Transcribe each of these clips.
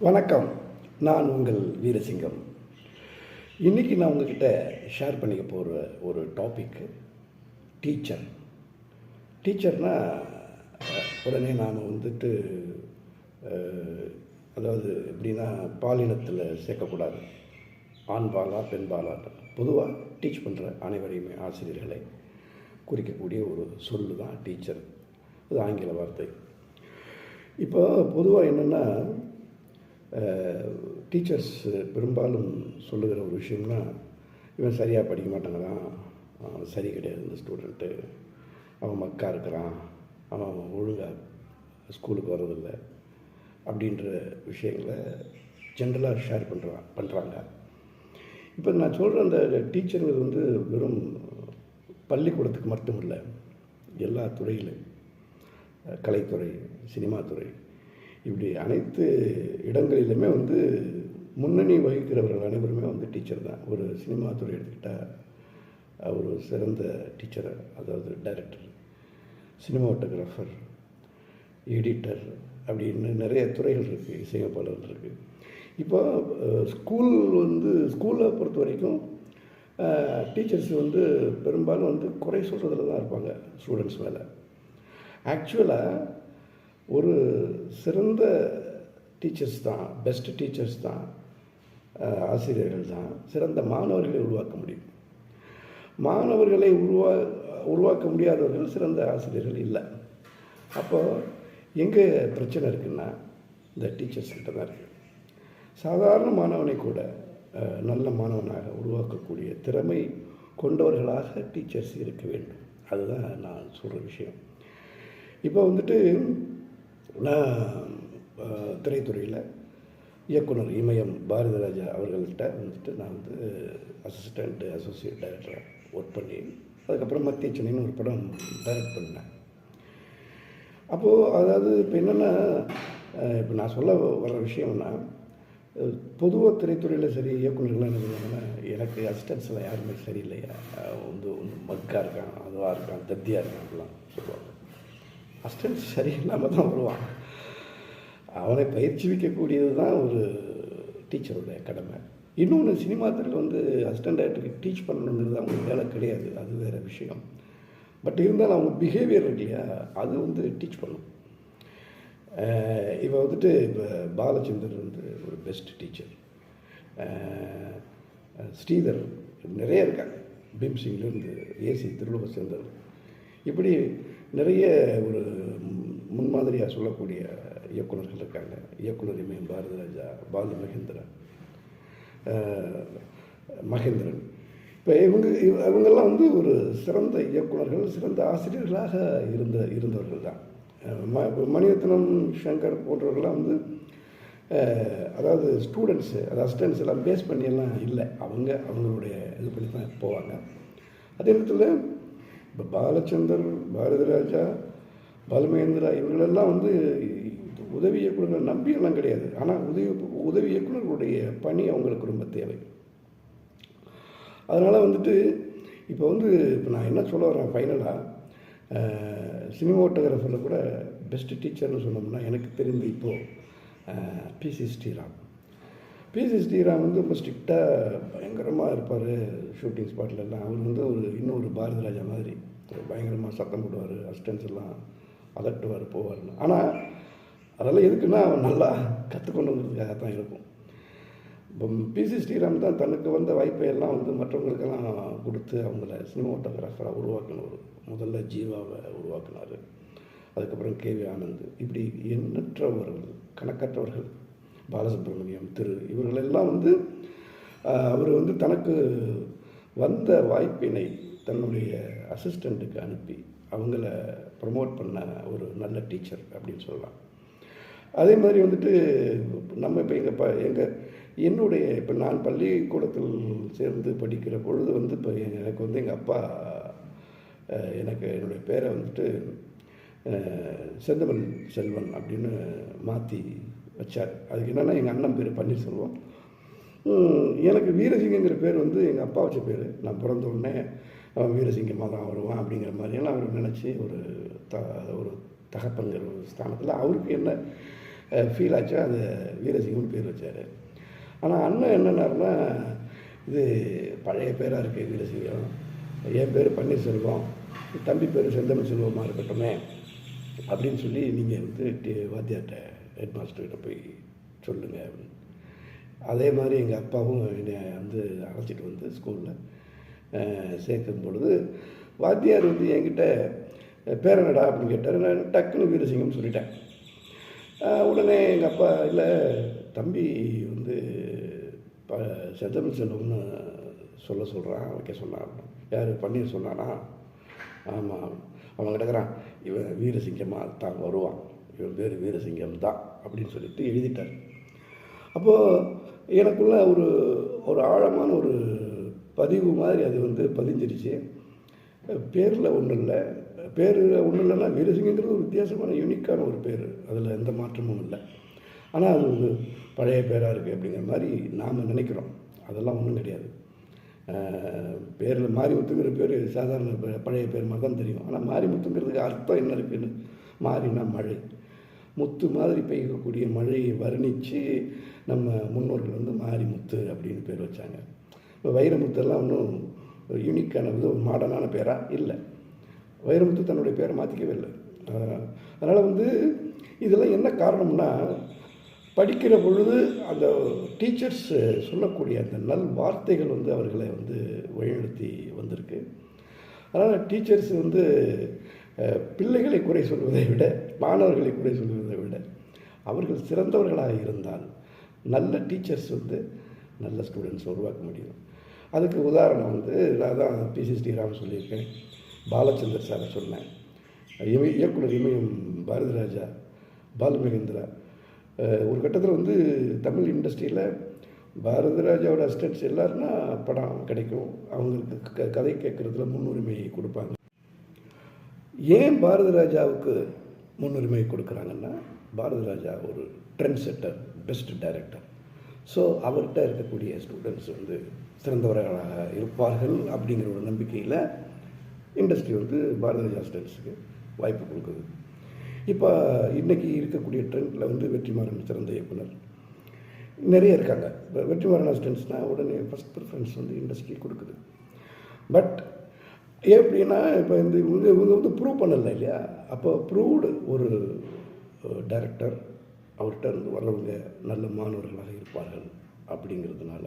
வணக்கம். நான் உங்கள் வீரசிங்கம். இன்றைக்கி நான் உங்ககிட்ட ஷேர் பண்ணிக்க போகிற ஒரு டாபிக்கு டீச்சர் டீச்சர்னா உடனே நான் வந்துட்டு அதாவது எப்படின்னா பாலினத்தில் சேர்க்கக்கூடாது. ஆண் பாலா பெண் பொதுவாக டீச் பண்ணுற அனைவரையுமே ஆசிரியர்களை குறிக்கக்கூடிய ஒரு சொல் தான் டீச்சர் அது ஆங்கில வார்த்தை. இப்போ பொதுவாக என்னென்னா டீச்சர்ஸ் பெரும்பாலும் சொல்லுகிற ஒரு விஷயம்னா இவன் சரியாக படிக்க மாட்டேங்கிறான். அவன் சரி கிடையாது இந்த ஸ்டூடெண்ட்டு. அவன் மக்கா இருக்கிறான். அவன் ஒழுங்காக ஸ்கூலுக்கு வர்றதில்லை. அப்படின்ற விஷயங்களை ஜென்ரலாக ஷேர் பண்ணுறான் பண்ணுறாங்க இப்போ நான் சொல்கிற அந்த டீச்சருங்கிறது வந்து வெறும் பள்ளிக்கூடத்துக்கு மட்டும் இல்லை எல்லா துறையிலும். கலைத்துறை சினிமாத்துறை இப்படி அனைத்து இடங்களிலுமே வந்து முன்னணி வகிக்கிறவர்கள் அனைவருமே வந்து டீச்சர் தான். ஒரு சினிமா துறை எடுத்துக்கிட்டால் ஒரு சிறந்த டீச்சர் அதாவது டைரக்டர் சினிமாட்டோகிராஃபர் எடிட்டர் அப்படின்னு நிறைய துறைகள் இருக்குது இசையமைப்பாளர்கள் இருக்குது இப்போ ஸ்கூல் வந்து ஸ்கூலை பொறுத்த வரைக்கும் டீச்சர்ஸ் வந்து பெரும்பாலும் வந்து குறை சொல்கிறதுல தான் இருப்பாங்க ஸ்டூடெண்ட்ஸ் மேலே. ஆக்சுவலாக ஒரு சிறந்த டீச்சர்ஸ் தான் பெஸ்ட் டீச்சர்ஸ் தான் ஆசிரியர்கள் தான். சிறந்த மாணவர்களை உருவாக்க முடியும். மாணவர்களை உருவா உருவாக்க முடியாதவர்கள் சிறந்த ஆசிரியர்கள் இல்லை. அப்போது எங்கே பிரச்சனை இருக்குன்னா இந்த டீச்சர்ஸ் கிட்ட தான் இருக்குது சாதாரண மாணவனை கூட நல்ல மாணவனாக உருவாக்கக்கூடிய திறமை கொண்டவர்களாக டீச்சர்ஸ் இருக்க வேண்டும். அதுதான் நான் சொல்கிற விஷயம். இப்போ வந்துட்டு திரைத்துறையில் இயக்குனர் இமயம் பாரதிராஜா அவர்கள்ட்ட வந்துட்டு நான் வந்து அசிஸ்டண்ட்டு அசோசியேட் டைரக்டராக ஒர்க் பண்ணி அதுக்கப்புறம் மத்திய சென்னைன்னு ஒரு படம் டைரக்ட் பண்ணேன். அப்போது அதாவது இப்போ என்னென்னா இப்போ நான் சொல்ல வர விஷயம்னா பொதுவாக திரைத்துறையில் சரி இயக்குநர்கள்லாம் என்ன பண்ணுவாங்கன்னா எனக்கு அசிஸ்டன்ஸில் யாருமே சரியில்லையா? வந்து வந்து மக்கா இருக்கான் அதுவாக இருக்கான் தத்தியாக இருக்கான் அப்படிலாம் சொல்லுவாங்க. அசிஸ்டன்ஸ் சரியில்லாமல் தான் வருவான் அவனை பயிற்சிவிக்கக்கூடியது தான் ஒரு டீச்சருடைய கடமை. இன்னொன்று சினிமா துறையில் வந்து அசிஸ்டன்ட் டைரக்டருக்கு டீச் பண்ணணுங்கிறது அவங்களுக்கு வேலை கிடையாது. அது வேறு விஷயம். பட் இருந்தாலும் அவங்க பிஹேவியர் இல்லையா? அது வந்து டீச் பண்ணும். இப்போ வந்துட்டு இப்போ பாலச்சந்தர் வந்து ஒரு பெஸ்ட் டீச்சர் ஸ்ரீதர் நிறைய இருக்காங்க. பீம்சிங்லேருந்து ஏசி திருலோகச்சந்தர் இப்படி நிறைய ஒரு முன்மாதிரியாக சொல்லக்கூடிய இயக்குனர்கள் இருக்காங்க. இயக்குனர் இமயம் பாரதிராஜா பாலு மகேந்திரன் மகேந்திரன். இப்போ இவங்க இவங்கெல்லாம் வந்து ஒரு சிறந்த இயக்குனர்கள் சிறந்த ஆசிரியர்களாக இருந்த இருந்தவர்கள் தான். ம மணிரத்னம் சங்கர் போன்றவர்கள்லாம் வந்து அதாவது ஸ்டூடெண்ட்ஸு அது அசிஸ்டன்ஸ் எல்லாம் பேஸ் பண்ணியெல்லாம் இல்லை. அவங்க அவங்களுடைய இது பண்ணி தான் போவாங்க. அதே நேரத்தில் இப்போ பாலச்சந்தர் பாரதிராஜா பலமேந்திரா இவங்களெல்லாம் வந்து உதவி இயக்குநர்கள் நம்பியெல்லாம் கிடையாது. ஆனால் உதவி உதவி இயக்குநர்களுடைய பணி அவங்களுக்கு ரொம்ப தேவை. அதனால் வந்துட்டு இப்போ வந்து இப்போ நான் என்ன சொல்ல வரேன் ஃபைனலாக சினிமோட்டோகிராஃபரில் கூட பெஸ்ட் டீச்சர்னு சொன்னோம்னா எனக்கு தெரிந்து இப்போது பிசி ஸ்ரீராம். பிசி ஸ்ரீராம் வந்து ரொம்ப ஸ்ட்ரிக்டாக பயங்கரமாக இருப்பார் ஷூட்டிங் ஸ்பாட்ல எல்லாம். அவர் வந்து ஒரு இன்னொரு பாரதிராஜா மாதிரி. பயங்கரமாக சத்தம் போடுவார் அசிஸ்டன்ஸ் எல்லாம் அதட்டுவார் போவார்னு ஆனால் அதெல்லாம் எதுக்குன்னா அவன் நல்லா கற்றுக்கொண்டுங்கிறதுக்காக தான் இருக்கும். இப்போ பிசி ஸ்ரீராம் தான் தனக்கு வந்த வாய்ப்பை எல்லாம் வந்து மற்றவங்களுக்கெல்லாம் கொடுத்து அவங்கள சினிமாட்டோகிராஃபராக உருவாக்கினவர் முதல்ல ஜீவாவை உருவாக்கினார். அதுக்கப்புறம் கேவி ஆனந்த். இப்படி எண்ணற்றவர்கள் கணக்கற்றவர்கள் பாலசுப்ரமணியம் திரு இவர்களெல்லாம் வந்து அவர் வந்து தனக்கு வந்த வாய்ப்பினை தன்னுடைய அசிஸ்டண்ட்டுக்கு அனுப்பி அவங்கள ப்ரமோட் பண்ண ஒரு நல்ல டீச்சர் அப்படின்னு சொல்லலாம். அதே மாதிரி வந்துட்டு நம்ம இப்போ எங்கள் ப எங்கள் என்னுடைய இப்போ நான் பள்ளிக்கூடத்தில் சேர்ந்து படிக்கிற பொழுது வந்து இப்போ எனக்கு வந்து எங்கள் அப்பா எனக்கு என்னுடைய பேரை வந்துட்டு செந்தமன் செல்வன் அப்படின்னு மாற்றி வச்சார். அதுக்கு என்னென்னா எங்கள் அண்ணன் பேர் பன்னீர்செல்வம். எனக்கு வீரசிங்கங்கிற பேர் வந்து எங்கள் அப்பா வச்ச பேர். நான் பிறந்த உடனே வீரசிங்கமாக தான் வருவான் அப்படிங்கிற மாதிரியெல்லாம் அவர் நினச்சி ஒரு த ஒரு தகப்பங்கிற ஒரு ஸ்தானத்தில் அவருக்கு என்ன ஃபீல் ஆச்சோ அது வீரசிங்கம்னு பேர் வச்சார். ஆனால் அண்ணன் என்னன்னாருன்னா இது பழைய பேராக இருக்குது வீரசிங்கம். என் பேர் பன்னீர்செல்வம். தம்பி பேர் செந்தமிழ் செல்வமாக இருக்கட்டுமே அப்படின்னு சொல்லி நீங்கள் வந்து டி- வாத்தியார்கிட்ட ஹெட் மாஸ்டர்கிட்ட போய் சொல்லுங்கள் அப்படின்னு. அதே மாதிரி எங்கள் அப்பாவும் என்னை வந்து அழைச்சிட்டு வந்து ஸ்கூலில் சேர்க்கும் பொழுது வாத்தியார் வந்து என்கிட்ட பேரனடா அப்படின்னு கேட்டார். நான் டக்குன்னு வீரசிங்கம் சொல்லிட்டேன். உடனே எங்கள் அப்பா இல்லை தம்பி வந்து ப செந்தமிழ் செல்வம்னு சொல்ல சொல்கிறான் வைக்க சொன்னான். யார்? பன்னீர் சொன்னானா? ஆமாம் அவன் கிடக்கிறான் இவன் வீரசிங்கமாக தான் வருவான். இவன் பேர் வீரசிங்கம் தான். அப்படின்னு சொல்லிட்டு எழுதிட்டார். அப்போது எனக்குள்ள ஒரு ஒரு ஆழமான ஒரு பதிவு மாதிரி அது வந்து பதிஞ்சிருச்சு. பேரில் ஒன்றும் இல்லை. பேரில் ஒன்றும் இல்லைன்னா வீரசிங்கங்கிறது ஒரு வித்தியாசமான யூனிக்கான ஒரு பேர். அதில் எந்த மாற்றமும் இல்லை. ஆனால் அது ஒரு பழைய பேராக இருக்குது அப்படிங்கிற மாதிரி நாம் நினைக்கிறோம். அதெல்லாம் ஒன்றும் கிடையாது. பேரில் மாரிமுத்துங்கிற பேர் சாதாரண பே- பழைய பேர் மாதிரி தான் தெரியும். ஆனால் மாரிமுத்துங்கிறதுக்கு அர்த்தம் என்ன இருக்குன்னு? மாறினா மழை. முத்து மாதிரி பெய்யக்கூடிய மழையை வர்ணித்து நம்ம முன்னோர்கள் வந்து மாரிமுத்து அப்படின்னு பேர் வச்சாங்க. இப்போ வைரமுத்தெல்லாம் ஒன்றும் யூனிக்கான இது ஒரு மாடர்னான பேராக இல்லை. வைரமுத்து தன்னுடைய பேரை மாற்றிக்கவே இல்லை. அதனால் வந்து இதெல்லாம் என்ன காரணம்னா படிக்கிற பொழுது அந்த டீச்சர்ஸ் சொல்லக்கூடிய அந்த நல் வார்த்தைகள் வந்து அவர்களை வந்து வழிநடத்தி வந்திருக்கு. அதனால் டீச்சர்ஸ் வந்து பிள்ளைகளை குறை சொல்வதை விட மாணவர்களை குறை சொல்வதை விட அவர்கள் சிறந்தவர்களாக இருந்தால் நல்ல டீச்சர்ஸ் வந்து நல்ல ஸ்டூடெண்ட்ஸ் உருவாக்க முடியும். அதுக்கு உதாரணம் வந்து நான் தான் பிசி ஸ்ரீராம் சொல்லியிருக்கேன். பாலச்சந்தர் சாரை சொன்னேன். இமய இயக்குனர் இமயம் பாரதிராஜா பாலுமகேந்திரா. அஹ், ஒரு கட்டத்தில் வந்து தமிழ் இண்டஸ்ட்ரியில் பாரதிராஜாவோட அசிஸ்டன்ட்ஸ் எல்லாருன்னா படம் கிடைக்கும். அவங்களுக்கு க- கதை கேட்குறதுல முன்னுரிமை கொடுப்பாங்க. ஏன் பாரதிராஜாவுக்கு முன்னுரிமை கொடுக்குறாங்கன்னா பாரதிராஜா ஒரு trend setter best director so அவர்கிட்ட இருக்கக்கூடிய ஸ்டூடெண்ட்ஸ் வந்து சிறந்தவர்களாக இருப்பார்கள் அப்படிங்கிற ஒரு நம்பிக்கையில் இண்டஸ்ட்ரி வந்து பாரதிராஜா ஸ்டூடெண்ட்ஸுக்கு வாய்ப்பு கொடுக்குது. இப்போ இன்றைக்கி இருக்கக்கூடிய ட்ரெண்டில் வந்து வெற்றிமாறன் சிறந்த இயக்குனர். நிறைய இருக்காங்க. இப்போ வெற்றிமாறன் ஸ்டூடெண்ட்ஸ்னால் உடனே ஃபஸ்ட் ப்ரிஃபரன்ஸ் வந்து இண்டஸ்ட்ரி கொடுக்குது. பட் எப்படின்னா இப்போ இந்த இவங்க இவங்க வந்து ப்ரூவ் பண்ணலை இல்லையா? அப்போ ப்ரூவ்டு ஒரு டைரக்டர் அவர்கிட்ட இருந்து வர்றவங்க நல்ல மாணவர்களாக இருப்பார்கள் அப்படிங்கிறதுனால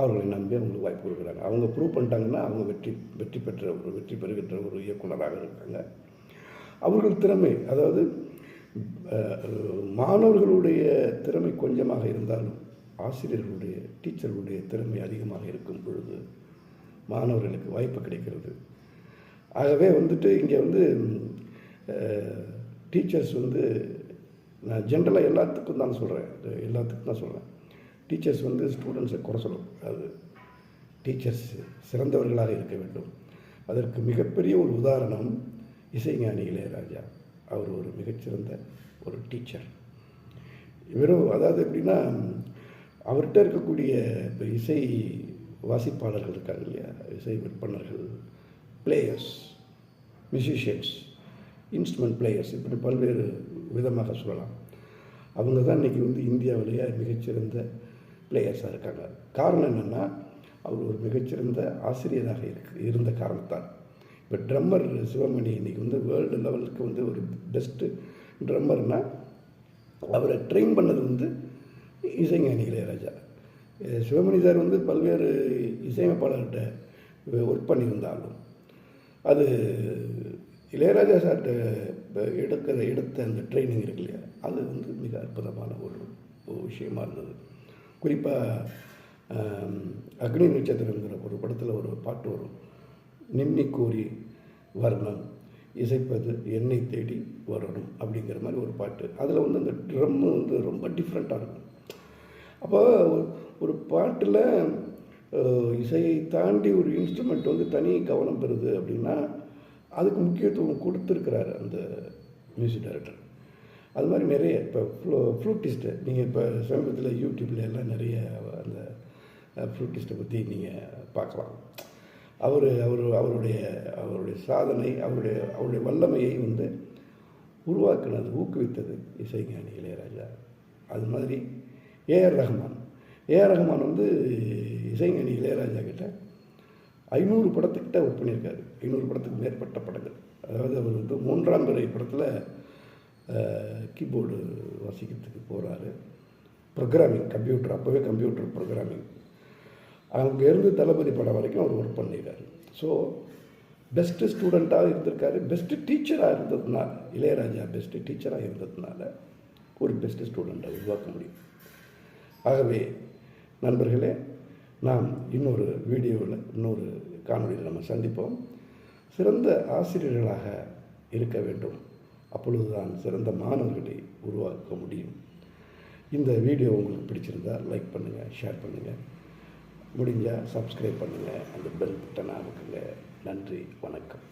அவர்களை நம்பி அவங்களுக்கு வாய்ப்பு கொடுக்குறாங்க. அவங்க ப்ரூவ் பண்ணிட்டாங்கன்னா அவங்க வெற்றி வெற்றி பெற்ற ஒரு வெற்றி பெறுகின்ற ஒரு இயக்குனராக இருக்காங்க. அவர்கள் திறமை அதாவது மாணவர்களுடைய திறமை கொஞ்சமாக இருந்தாலும் ஆசிரியர்களுடைய டீச்சர்களுடைய திறமை அதிகமாக இருக்கும் பொழுது மாணவர்களுக்கு வாய்ப்பு கிடைக்கிறது. ஆகவே வந்துட்டு இங்கே வந்து டீச்சர்ஸ் வந்து நான் ஜென்ரலாக எல்லாத்துக்கும் தான் சொல்கிறேன் எல்லாத்துக்கும் தான் சொல்கிறேன் டீச்சர்ஸ் வந்து ஸ்டூடெண்ட்ஸை குறை சொல்லும் அது டீச்சர்ஸ் சிறந்தவர்களாக இருக்க வேண்டும். அதற்கு மிகப்பெரிய ஒரு உதாரணம் இசைஞானி இளையராஜா அவர் ஒரு மிகச்சிறந்த ஒரு டீச்சர் வெறும் அதாவது எப்படின்னா அவர்கிட்ட இருக்கக்கூடிய இப்போ இசை வாசிப்பாளர்கள் இருக்காங்க இல்லையா? இசை விற்பனர்கள் பிளேயர்ஸ் மியூசிஷியன்ஸ் இன்ஸ்ட்ருமெண்ட் பிளேயர்ஸ் இப்படி பல்வேறு விதமாக சொல்லலாம். அவங்க தான் இன்றைக்கி வந்து இந்தியாவிலேயே மிகச்சிறந்த பிளேயர்ஸாக இருக்காங்க. காரணம் என்னென்னா அவர் ஒரு மிகச்சிறந்த ஆசிரியராக இருக்கு இருந்த காரணத்தால். இப்போ ட்ரம்மர் சிவமணி இன்னைக்கு வந்து வேர்ல்டு லெவலுக்கு வந்து ஒரு பெஸ்ட்டு ட்ரம்மர்னால் அவரை ட்ரெயின் பண்ணது வந்து இசைஞானி இளையராஜா. சிவமணி சார் வந்து பல்வேறு இசையமைப்பாளர்கிட்ட ஒர்க் பண்ணியிருந்தாலும் அது இளையராஜா சார்கிட்ட எடுக்கிற எடுத்த அந்த ட்ரைனிங் இருக்கு இல்லையா? அது வந்து மிக அற்புதமான ஒரு விஷயமா இருந்தது. குறிப்பாக அக்னி நட்சத்திரங்கிற ஒரு படத்தில் ஒரு பாட்டு வரும். நிம்மி கூறி வர்ணம் இசைப்பது என்னை தேடி வரணும் அப்படிங்கிற மாதிரி ஒரு பாட்டு. அதில் வந்து அந்த ட்ரம்மு வந்து ரொம்ப டிஃப்ரெண்ட்டாக இருக்கும். அப்போ ஒரு- பாட்டில் இசையை தாண்டி ஒரு இன்ஸ்ட்ருமெண்ட் வந்து தனி கவனம் பெறுது அப்படின்னா அதுக்கு முக்கியத்துவம் கொடுத்துருக்கிறாரு அந்த மியூசிக் டைரக்டர் அது மாதிரி நிறைய இப்போ ஃப்ளூ ஃப்ளூட்டிஸ்ட்டு நீங்கள் இப்போ சமீபத்தில் யூடியூப்பில் எல்லாம் நிறைய அந்த ஃப்ளூட்டிஸ்ட்டை பற்றி நீங்கள் பார்க்கலாம். அவர் அவர் அவருடைய அவருடைய சாதனை அவருடைய அவருடைய வல்லமையை வந்து உருவாக்கினது ஊக்குவித்தது இசைஞானி இளையராஜா. அது மாதிரி ஏஆர் ரஹ்மான் ஏஆர் ரஹ்மான் வந்து இசைஞானி இளையராஜா கிட்ட ஐநூறு படத்துக்கிட்ட ஒர்க் பண்ணியிருக்காரு. ஐநூறு படத்துக்கு மேற்பட்ட படங்கள். அதாவது அவர் வந்து மூன்றாம் பிறை படத்தில் கீபோர்டு வாசிக்கிறதுக்கு போகிறாரு ப்ரோக்ராமிங் கம்ப்யூட்டர் அப்போவே கம்ப்யூட்டர் ப்ரோக்ராமிங். அங்கேருந்து தளபதி படம் வரைக்கும் அவர் ஒர்க் பண்ணிடுறாரு ஸோ பெஸ்ட்டு ஸ்டூடெண்ட்டாக இருந்திருக்காரு. பெஸ்ட்டு டீச்சராக இருந்ததுனால இளையராஜா பெஸ்ட்டு டீச்சராக இருந்ததுனால ஒரு பெஸ்ட்டு ஸ்டூடெண்ட்டை உருவாக்க முடியும். ஆகவே நண்பர்களே நாம் இன்னொரு வீடியோவில் இன்னொரு காணொலியில் நம்ம சந்திப்போம். சிறந்த ஆசிரியர்களாக இருக்க வேண்டும். அப்பொழுதுதான் சிறந்த மாணவர்களை உருவாக்க முடியும். இந்த வீடியோ உங்களுக்கு பிடிச்சிருந்தா லைக் பண்ணுங்கள் ஷேர் பண்ணுங்கள் முடிஞ்சால் சப்ஸ்கிரைப் பண்ணுங்கள் அந்த பெல் பட்டனை அமுக்குங்க நன்றி வணக்கம்.